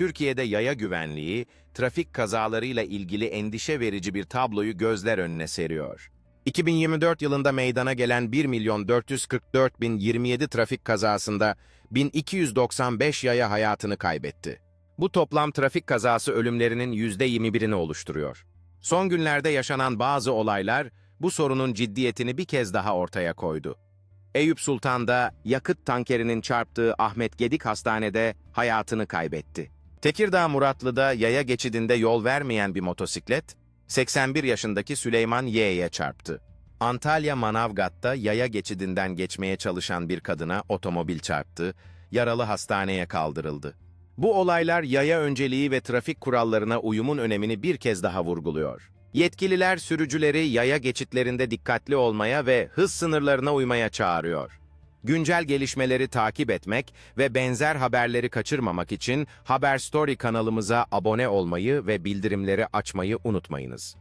Türkiye'de yaya güvenliği, trafik kazalarıyla ilgili endişe verici bir tabloyu gözler önüne seriyor. 2024 yılında meydana gelen 1 milyon 444 bin 27 trafik kazasında 1295 yaya hayatını kaybetti. Bu toplam trafik kazası ölümlerinin %21'ini oluşturuyor. Son günlerde yaşanan bazı olaylar bu sorunun ciddiyetini bir kez daha ortaya koydu. Eyüp Sultan'da yakıt tankerinin çarptığı Ahmet Gedik Hastane'de hayatını kaybetti. Tekirdağ Muratlı'da yaya geçidinde yol vermeyen bir motosiklet, 81 yaşındaki Süleyman Y'ye çarptı. Antalya Manavgat'ta yaya geçidinden geçmeye çalışan bir kadına otomobil çarptı, yaralı hastaneye kaldırıldı. Bu olaylar yaya önceliği ve trafik kurallarına uyumun önemini bir kez daha vurguluyor. Yetkililer sürücüleri yaya geçitlerinde dikkatli olmaya ve hız sınırlarına uymaya çağırıyor. Güncel gelişmeleri takip etmek ve benzer haberleri kaçırmamak için Haber Story kanalımıza abone olmayı ve bildirimleri açmayı unutmayınız.